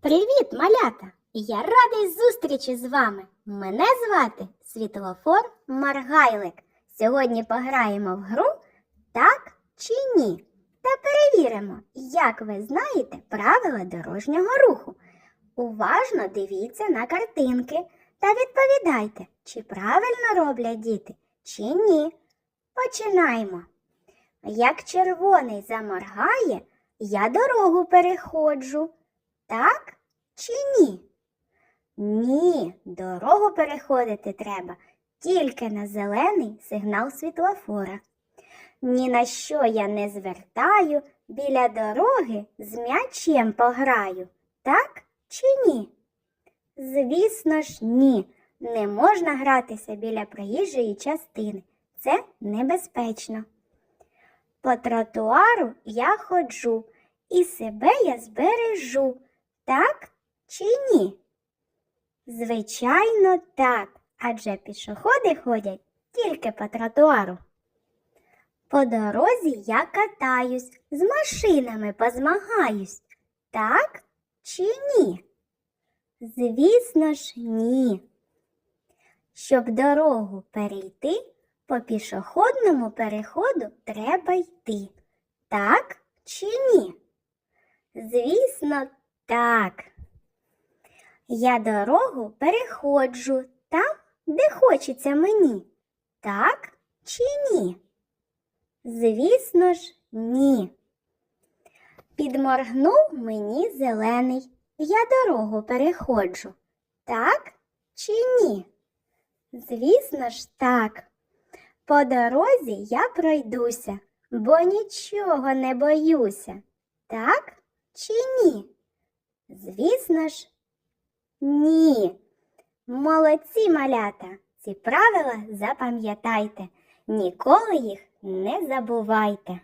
Привіт, малята! Я радий зустрічі з вами. Мене звати Світлофор Маргайлик. Сьогодні пограємо в гру так чи ні. Та перевіримо, як ви знаєте правила дорожнього руху. Уважно дивіться на картинки та відповідайте, чи правильно роблять діти, чи ні. Починаємо. Як червоний заморгає, я дорогу переходжу. Так чи ні? Ні, дорогу переходити треба тільки на зелений сигнал світлофора. Ні на що я не звертаю, біля дороги з м'ячем пограю. Так чи ні? Звісно ж, ні. Не можна гратися біля проїжджої частини. Це небезпечно. По тротуару я ходжу і себе я збережу. Так чи ні? Звичайно, так, адже пішоходи ходять тільки по тротуару. По дорозі я катаюсь, з машинами позмагаюсь. Так чи ні? Звісно ж, ні. Щоб дорогу перейти, по пішохідному переходу треба йти. Так чи ні? Звісно, так. Я дорогу переходжу там, де хочеться мені. Так чи ні? Звісно ж, ні. Підморгнув мені зелений. Я дорогу переходжу. Так чи ні? Звісно ж, так. По дорозі я пройдуся, бо нічого не боюся. Так чи ні? Звісно ж, ні. Молодці малята. Ці правила запам'ятайте. Ніколи їх не забувайте.